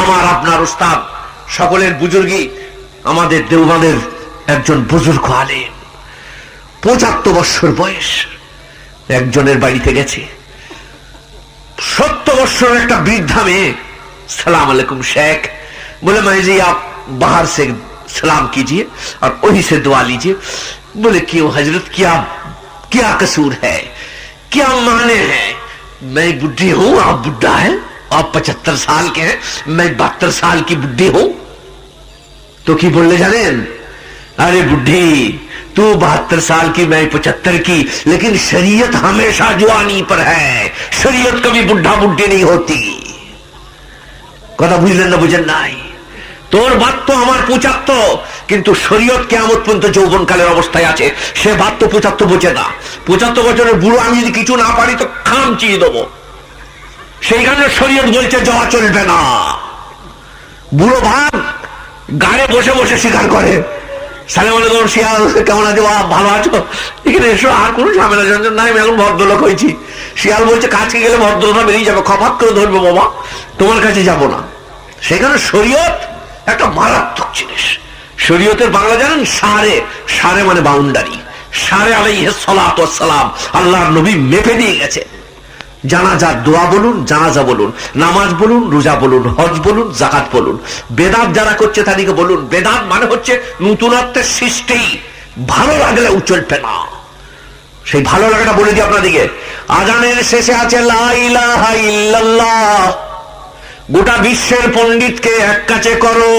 আমার আপনার ওস্তাদ সকলের বুজুর্গি আমাদের দেওবানের একজন বুজুর্গ আলেন পঁচাত্তর বৎসর বয়স একজনের বাড়িতে গেছে सत्तर वर्षों একটা বৃদ্ধা মেয়ে सलाम अलैकुम शेख बोले मैं जी आप बाहर से सलाम कीजिए और वहीं से दुआ लीजिए बोले क्यों हजरत क्या क्या कसूर है क्या माने हैं मैं बुढ़ी हूं आप बुढ़ा है आप पचहत्तर साल के हैं मैं बहत्तर साल की बुढ़ी हूं तो की बोलने जानेन अरे बुढ़ी तू बहत्तर साल की मैं पचहत्तर की लेकिन शरीयत हमेशा जवानी पर है शरीयत कभी बुढ़ा बुढ़ी नहीं होती কথা বুঝলেন না বুঝেন নাই তোর বাদ তো আমার পঁচাত্তর কিন্তু শরীয়ত কেমন পর্যন্ত যৌবন কালের অবস্থায় আছে সে বাদ তো পঁচাত্তর বোঝে না পঁচাত্তর বছরের বুড়ো আমি যদি কিছু না পারি তো খাম চিয়ে দেবো সেই কারণে শরীয়ত বলছে, যাওয়া চলবে না। বুড়ো ভাগ গাড়ে বসে বসে স্বীকার করে। সালাম আলাইকুম শিয়াল, কেমন বাপ? ভালো আছো? এখানে এসো, আর কোনো ঝামেলা আমি এখন ভদ্রলোক হয়েছি। শিয়াল বলছে, কাছে গেলে ভদ্রতা বেরিয়ে যাবে, খপাত করে ধরবে বাবা, তোমার কাছে যাব না। সেখানে শরীয়ত একটা মারাত্মক জিনিস। শরীয়তের বাংলা জানেন, সারে সারে মানে বাউন্ডারি। সারে আলাই সালাম, আল্লাহর নবী মেপে দিয়ে গেছে। জানাজা দোয়া বলুন, জানাজা বলুন, নামাজ বলুন, রোজা বলুন, হজ বলুন, জাকাত বলুন। বেদাত যারা করছে তাদেরকে বলুন, বেদাত মানে হচ্ছে নতুনত্বের সৃষ্টি। ভালো লাগলে চলবে না। সেই ভালো লাগাটা বলে দিই আপনাদেরকে। আজানের শেষে আছে গোটা বিশ্বের পণ্ডিতকে এক কাছে করো,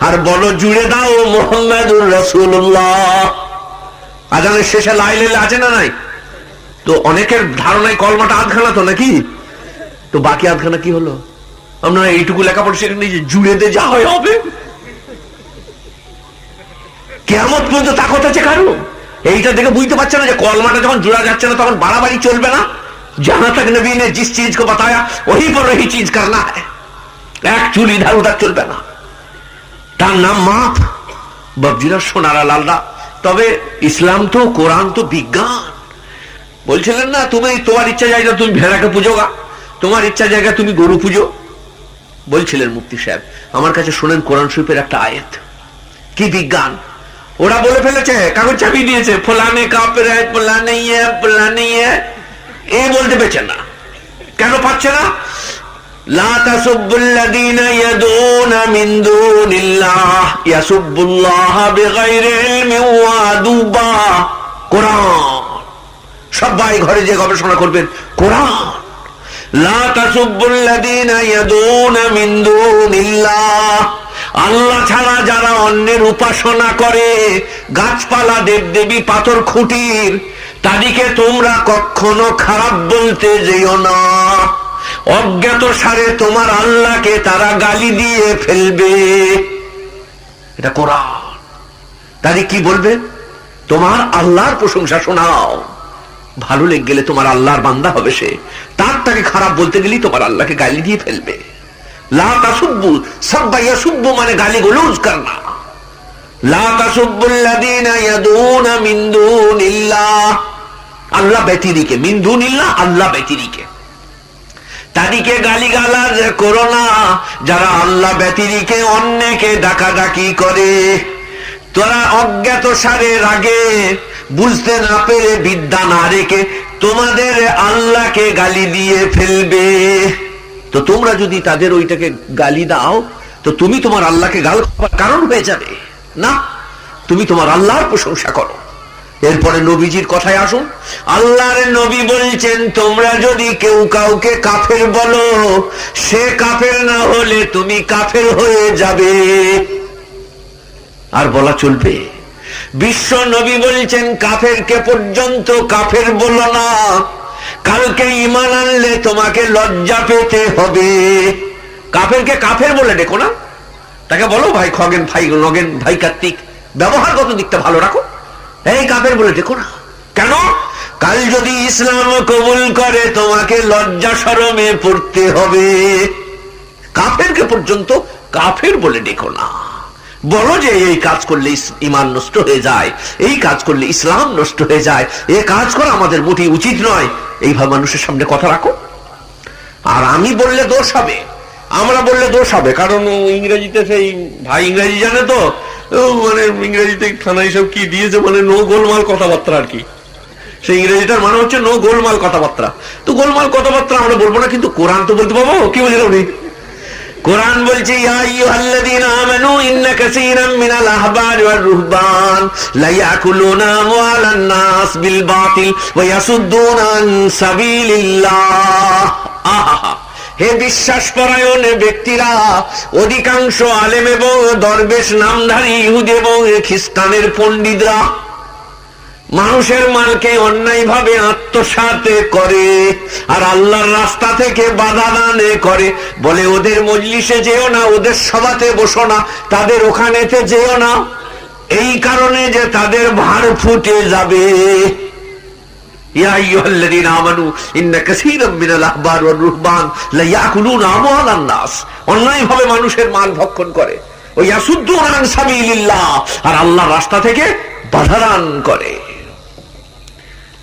আর বলো, জুড়ে দাও মোহাম্মদুর রসুল্লাহ আজানের শেষে লাইলে আছে না নাই? তো অনেকের ধারণায় কলমাটা আধখানা তো নাকি? তো বাকি আধখানা কি হলো? আমরা এইটুকু লেখাপড়া সেখানে নিয়ে জুড়ে দিয়ে যা হয় হবে। কেমন পর্যন্ত তা কথা আছে কারও? এইটা দেখে বুঝতে পারছে না যে কলমাটা যখন জোড়া যাচ্ছে না তখন বাড়াবাড়ি চলবে না? জানা তক নবী জিস চিজ কো বাতায়া ওই পর ওই চিজ করনা এক চুলি ধার উধার চলবে না। তার নাম মাফ বাবজিরা সোনারা লালদা তবে ইসলাম তো, কোরআন তো বিজ্ঞান। বলছিলেন না, তুমি তোমার ইচ্ছা জায়গা তুমি ভেড়াকে পুজো গা। তোমার ইচ্ছা জায়গা তুমি গরু পুজো। বলছিলেন মুক্তি সাহেব, আমার কাছে শোনেন কোরআন শরীফের একটা আয়াত। কি বিজ্ঞান? ওরা বলে ফেলেছে, কাগজ চাপি দিয়েছে ফোলানে কাপের বলতে পেছে না। কেন পাচ্ছে না? কোরআন সবাই ঘরে যে গবেষণা করবেন। কোরআন। আল্লাহ ছাড়া যারা অন্যের উপাসনা করে, গাছপালা, দেবদেবী, পাথর, খুঁটির, তাদেরকে তোমরা কখনো খারাপ বলতে যেও না। অজ্ঞাত সারে তোমার আল্লাহকে তারা গালি দিয়ে ফেলবে। এটা কোরআন। তাদের কি বলবে? তোমার আল্লাহর প্রশংসা শোনাও। ভালো লেগে গেলে তোমার আল্লাহর বান্দা হবে সে। তার তাকে খারাপ বলতে গেলেই তোমার আল্লাহকে গালি দিয়ে ফেলবে। মানে গালি গলুজ করনা না। যারা আল্লাহ ব্যতিরিকে অন্যকে ডাকাডাকি করে। তোরা অজ্ঞাত সারের আগে বুঝতে না পেরে বিদ্যা না রেখে তোমাদের আল্লাহকে গালি দিয়ে ফেলবে। তো তোমরা যদি তাদের ওইটাকে গালি দাও, তো তুমি তোমার আল্লাহকে গাল খাবার কারণ হয়ে যাবে। না, তুমি তোমার আল্লাহর প্রশংসা করো। এরপরে নবীজির কথায় আসুন আল্লাহর নবী বলছেন, তোমরা যদি কেউ কাউকে কাফের বলো, সে কাফের না হলে তুমি কাফের হয়ে যাবে। আর বলা চলবে। বিশ্ব নবী বলছেন, কাফেরকে পর্যন্ত কাফের বলো না। কালকে ইমান আনলে তোমাকে লজ্জা পেতে হবে। কাফেরকে কাফের বলে ডেকো না। তাকে বলো, ভাই খগেন, ভাই নগেন, ভাই কার্তিক, ব্যবহারগত দিকটা ভালো রাখো। এই কাফের বলে ডেকো না। কেন? কাল যদি ইসলাম কবুল করে, তোমাকে লজ্জা সরমে পড়তে হবে। কাফেরকে পর্যন্ত কাফের বলে ডেকো না। বলো যে এই কাজ করলে ইমান নষ্ট হয়ে যায়, এই কাজ করলে ইসলাম নষ্ট হয়ে যায়, এ কাজ করা আমাদের মোটেই উচিত নয়। এইভাবে মানুষের সামনে কথা রাখো। আর আমি বললে দোষ হবে, আমরা বললে দোষ হবে, কারণ ইংরেজিতে সেই ভাই ইংরেজি জানে তো মানে ইংরেজিতে থানায় সব কি দিয়েছে মানে নো গোলমাল কথাবার্তা আর কি। সেই ইংরেজিটার মানে হচ্ছে নো গোলমাল কথাবার্তা। তো গোলমাল কথাবার্তা আমরা বলব না, কিন্তু কোরআন তো বলতে পাবো কি বলছেন আপনি কোরআন বলছে হে বিশ্বাস পরায়ণ ব্যক্তিরা, অধিকাংশ আলেম এবং দরবেশ নামধারী ইহুদ এবং খ্রিস্টানের পণ্ডিতরা মানুষের মালকে অন্যায় ভাবে আত্মসাত করে, আর আল্লাহর রাস্তা থেকে বাধা দানে করে। বলে ওদের মজলিসে যেও না, ওদের সভাতে বসো না, তাদের ওখানেতে যেও না। এই কারণে যে তাদের ভার ফুটে যাবে। মানুষের মাল ভক্ষণ করে। ও সাবিলিল্লাহ, আর আল্লাহর রাস্তা থেকে বাধা দান করে।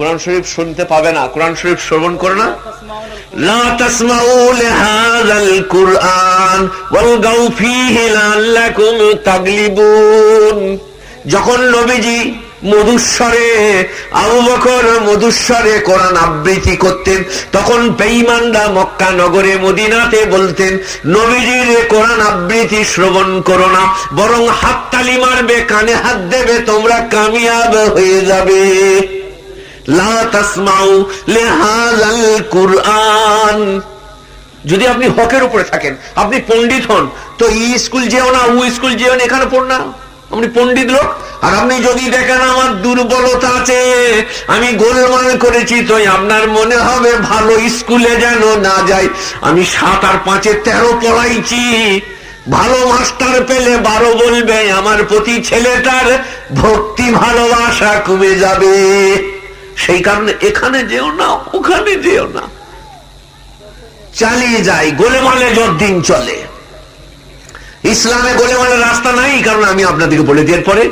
কোরআন শরীফ শুনতে পাবে না। কোরআন শরীফ শ্রবণ করে না? যখন নবীজি মধুস্বরে, আবু বকর মধুস্বরে কোরআন আবৃত্তি করতেন, তখন বেঈমানরা মক্কা নগরে মদিনাতে বলতেন, নবীজির কোরআন আবৃত্তি শ্রবণ করো না, বরং হাততালি মারবে, কানে হাত দেবে, তোমরা কামিয়াব হয়ে যাবে। লা তাসমাউ লিহাযাল যদি আপনি হকের উপরে থাকেন, আপনি পণ্ডিত হন, তো ই স্কুল যেও না ও স্কুল যেও না, এখানে পড় না। আপনি পণ্ডিত লোক, আর আপনি যদি দেখেন আমার দুর্বলতা আছে, আমি গোলমাল করেছি তো আপনার মনে হবে ভালো স্কুলে যেন না যাই। আমি সাত আর পাঁচে তেরো পড়াইছি। ভালো মাস্টার পেলে বারো বলবে, আমার প্রতি ছেলেটার ভক্তি ভালোবাসা কমে যাবে। সেই কারণে এখানে যেও না, ওখানে যেও না। চালিয়ে যায় গোলেমালে যতদিন চলে। ইসলামে গোলেমালের রাস্তা নাই কারণ আমি আপনাদেরকে বলে দিয়ে পরে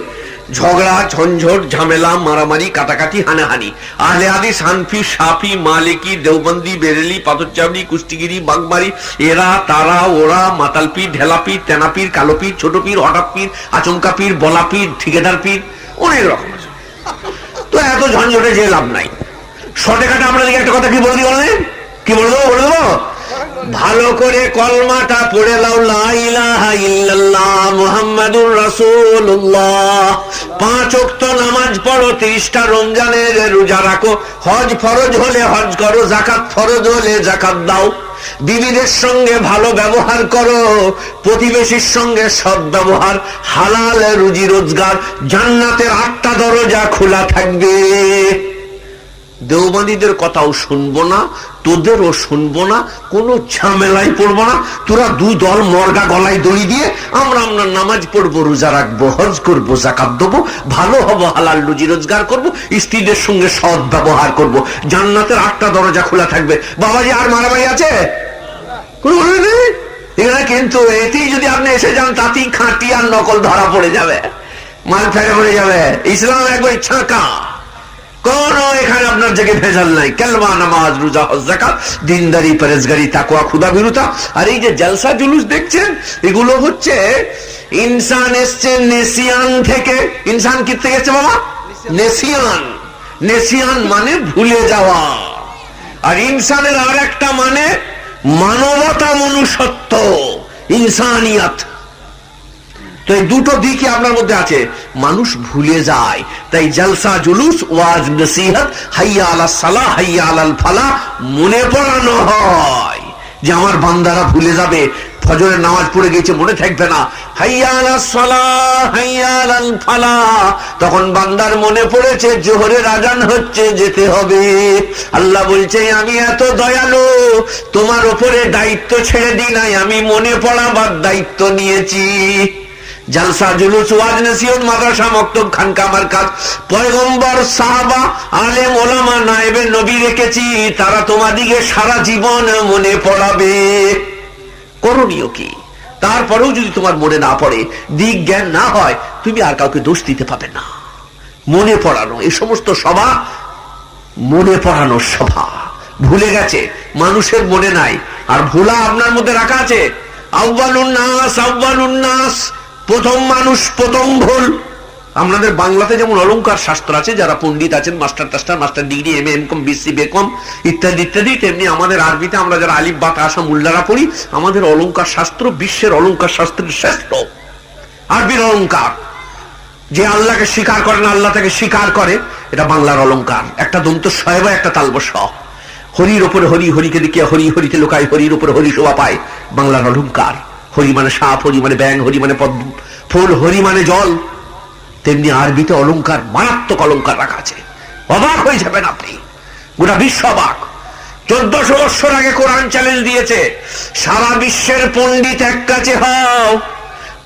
ঝগড়া, ঝঞ্ঝট, ঝামেলা, মারামারি, কাটাকাটি, হানাহানি। আহলে হাদিস, হানফি সাফি মালিকি, দেওবন্দি, বেরেলি পাথরচাবড়ি কুষ্টিগিরি বাগমারি এরা, তারা, ওরা, মাতালপীর, ঢেলাপীর, তেনাপীর, কালোপীর ছোট পীর হঠাৎ পীর, আচমকা পীর বলা পীর ঠিকাদার পীর, অনেক রকম আছে। তো এত ঝঞ্ঝটে যে লাভ নাই। শর্টে কাটে আপনাদেরকে একটা কথা কি বলে বললেন কি বলে দেবো? বলে দেবো? ভালো করে কলমাটা পড়ে ইল্লাল্লাহ মুহাম্মাদুর রাসূলুল্লাহ। পাঁচ ওয়াক্ত নামাজ পড়ো, তিরিশটা রমজানের রোজা রাখো। হজ ফরজ হলে হজ করো জাকাত ফরজ হলে জাকাত দাও। বিবিদের সঙ্গে ভালো ব্যবহার করো, প্রতিবেশীর সঙ্গে সদ ব্যবহার, হালাল রুজি রোজগার, জান্নাতের আটটা দরজা খোলা থাকবে। দেওবাদীদের কথাও শুনব না, তোদেরও শুনব না, কোনো ঝামেলায় পড়ব না। তোরা দুই দল মর্গা গলায় দড়ি দিয়ে আমরা আমরা নামাজ পড়ব, রোজা রাখব, হজ করব জাকাত দেবো, ভালো হব, হালাল রুজি রোজগার করব, স্ত্রীদের সঙ্গে সৎ ব্যবহার করব। জান্নাতের আটটা দরজা খোলা থাকবে। বাবাজি, আর মারামারি আছে? এখানে কিন্তু এতেই যদি আপনি এসে যান, তাতেই খাঁটি আর নকল ধরা পড়ে যাবে। মাল ফেলে পড়ে যাবে। ইসলাম একবার ছাঁকা। কোন এখানে আপনার ভেজাল নাই। কেলমা নামাজ, রোজা, হজ জাকাত দিনদারি, পরেজগারি তাকুয়া বিরুতা আর এই যে জলসা জুলুস দেখছেন, এগুলো হচ্ছে ইনসান এসছে নেসিয়ান থেকে। ইনসান কি থেকে এসছে বাবা? নেসিয়ান। নেসিয়ান মানে ভুলে যাওয়া। আর ইনসানের আর একটা মানে মানবতা মনুষ্যত্ব, ইনসানিয়াত। তো এই দুটো দিকই আপনার মধ্যে আছে। মানুষ ভুলে যায়। তাই জলসা জুলুস, ওয়াজ নসিহত, হাইয়া আলা সালা, হাইয়া আলাল ফালা মনে পড়ানো হয়। যে আমার বান্দারা ভুলে যাবে, ফজরের নামাজ পড়ে গেছে, মনে থাকবে না। হাইয়াল হাইয়াল ফালা। তখন বান্দার মনে পড়েছে, জোহরের আজান হচ্ছে, যেতে হবে। আল্লাহ বলছে, আমি এত দয়ালু, তোমার ওপরে দায়িত্ব ছেড়ে দিই নাই, আমি মনে পড়াবার দায়িত্ব নিয়েছি। জালসা জুলুস, ওয়াজ নসিহত, মাদ্রাসা মক্তব, খানকা পয়গম্বর, সাহাবা, আলেম, ওলামা নায়েবে নবী রেখেছি, তারা তোমাদিকে সারা জীবন মনে পড়াবে। করণীয় কি? তারপরেও যদি তোমার মনে না পড়ে দিক জ্ঞান না হয়, তুমি আর কাউকে দোষ দিতে পাবে না। মনে পড়ানো এই সমস্ত সভা মনে পড়ানোর সভা। ভুলে গেছে, মানুষের মনে নাই, আর ভোলা আপনার মধ্যে রাখা আছে আহ্বানুন্নাস আহ্বানুন্নাস প্রথম মানুষ, প্রথম ভুল। আমাদের বাংলাতে যেমন অলঙ্কার শাস্ত্র আছে, যারা পণ্ডিত আছেন, master টাস্টার, master degree, M M com BC BCom ইত্যাদি ইত্যাদি, তেমনি আমাদের আরবিতে আমরা যারা আলিফ বা আসা মুল্লারা পড়ি, আমাদের অলঙ্কার শাস্ত্র বিশ্বের অলঙ্কার শাস্ত্রের শ্রেষ্ঠ। আরবির অলঙ্কার যে আল্লাহকে স্বীকার করে না, আল্লাহ তাকে স্বীকার করে, এটা বাংলার অলঙ্কার একটা দন্ত শয়বা একটা তালবস হরির ওপরে হরি, হরিকে দিকে হরি, হরিতে লোকায় হরির উপরে হরি শোভা পায়, বাংলার অলংকার। হরি মানে সাপ হরি মানে ব্যাং হরি মানে পদ্ম ফুল হরি মানে জল। তেমনি আরবিতে অলংকার, মারাত্মক অলংকার রাখা আছে। অবাক হয়ে যাবেন আপনি। গোটা বিশ্ব অবাক। চোদ্দশো বৎসর আগে কোরআন চ্যালেঞ্জ দিয়েছে। সারা বিশ্বের পণ্ডিত এক কাছে হও।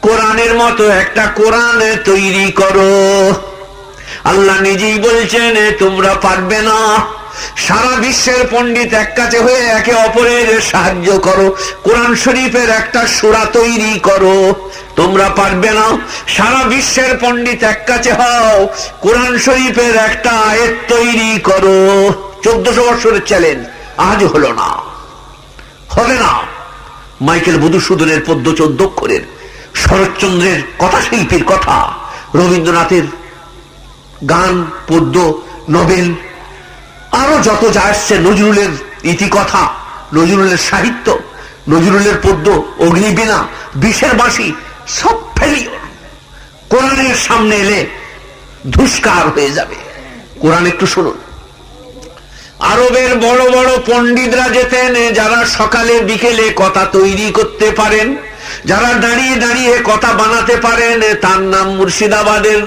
কোরআনের মতো একটা কোরআন তৈরি করো। আল্লাহ নিজেই বলছেন তোমরা পারবে না। সারা বিশ্বের পণ্ডিত এক কাছে হয়ে একে অপরের সাহায্য করো। কোরআন শরীফের একটা সুরা তৈরি করো। তোমরা পারবে না? সারা বিশ্বের পণ্ডিত এক কাছে হও। কোরআন শরীফের একটা আয়ের তৈরি করো। চোদ্দশো বছরের চ্যালেঞ্জ আজ হলো না। হবে না। মাইকেল মধুসূদনের পদ্য চোদ্দ অক্ষরের, শরৎচন্দ্রের কথা শিল্পীর কথা, রবীন্দ্রনাথের গান, পদ্য নোবেল আরও যত যা আসছে নজরুলের ইতিকথা, নজরুলের সাহিত্য, নজরুলের পদ্য, অগ্নিবীণা, বিষের বাঁশি, সব ফেলিও কোরআনের সামনে এলে ধুস্কার হয়ে যাবে। কোরআন একটু শুনুন। আরবের বড় বড় পণ্ডিতরা যেতেন, যারা সকালে বিকেলে কথা তৈরি করতে পারেন, যারা দাঁড়িয়ে দাঁড়িয়ে কথা বানাতে পারেন, তার নাম মুর্শিদাবাদের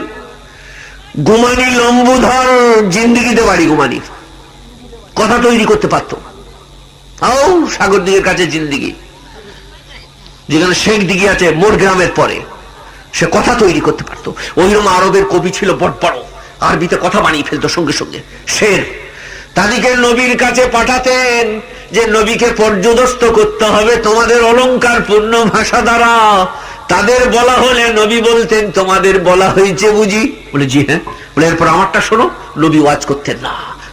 গুমানি লম্বুধর জিন্দিগিতে বাড়ি গুমানি কথা তৈরি করতে পারত। আও সাগর দিকের কাছে জিন্দিগি। যেখানে শেখ দিঘি আছে, মোর গ্রামের পরে। সে কথা তৈরি করতে পারতো। ওইরকম আরবের কবি ছিল বড় বড়। আরবিতে কথা বানিয়ে ফেলতো সঙ্গে সঙ্গে। শের। তাদেরকে নবীর কাছে পাঠাতেন যে, নবীকে পর্যদস্ত করতে হবে তোমাদের অলংকার পূর্ণ ভাষা দ্বারা। তাদের বলা হলে নবী বলতেন, তোমাদের বলা হয়েছে বুঝি? বলে, জি হ্যাঁ। বলে, এরপর আমারটা শোনো, নবী ওয়াজ করতেন না।